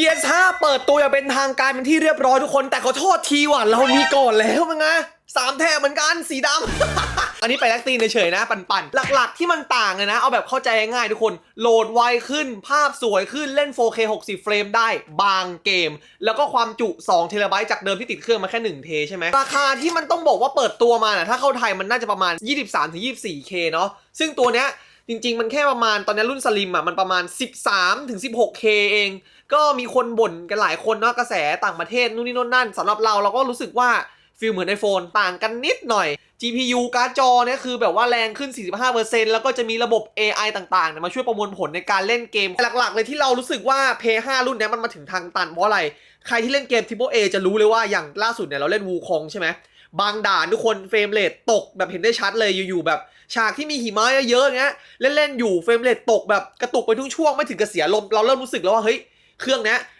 PS5 เปิดตัวอย่างเป็นทางการเป็นที่เรียบร้อยทุกคน แต่ขอโทษทีว่ะเรามีก่อนแล้วมั้งนะสามแถบเหมือนกันสีดำ อันนี้ไปแลกตีนเฉยๆนะ ปั่นๆ หลักๆ ที่มันต่างเลยนะ เอาแบบเข้าใจง่ายๆทุกคน โหลดไวขึ้นภาพสวยขึ้นเล่น 4K 60 เฟรมได้บางเกม แล้วก็ความจุ2เทราไบต์จากเดิมที่ติดเครื่องมาแค่ 1 เทใช่ไหมราคาที่มันต้องบอกว่าเปิดตัวมาน่ะถ้าเข้าไทยมันน่าจะประมาณ 23-24K เนาะซึ่งตัวเนี้ย จริง ๆ มันแค่ประมาณตอนนี้รุ่นสลิมอะมันประมาณ 13ถึง 16K เอง ก็มีคนบ่นกันหลายคนเนาะกระแสต่างประเทศนู่นนี่นู่นนั่นสำหรับเราเราก็รู้สึกว่าฟีลเหมือนไอโฟนต่างกันนิดหน่อย GPU การ์ดจอเนี่ยคือแบบว่าแรงขึ้น 45%แล้วก็จะมีระบบ AI ต่างๆ มาช่วยประมวลผลในการเล่นเกม หลักๆ เลยที่เรารู้สึกว่า p 5รุ่นนี้มันมาถึงทางตันเพราะอะไร ใครที่เล่นเกม Triple A จะรู้เลยว่าอย่างล่าสุดเนี่ยเราเล่นวูคองใช่ไหม บางด่านทุกคนเฟรมเรทตกแบบเห็นได้ชัดเลยอยู่ๆแบบ ฉากที่มีหิมะเยอะๆอย่างเงี้ยเล่นๆอยู่เฟรมเรทตกแบบกระตุกไปทุกช่วงไม่ถึงกระเสียลมเราเริ่มรู้สึกแล้วว่าเฮ้ยเครื่องเนี้ย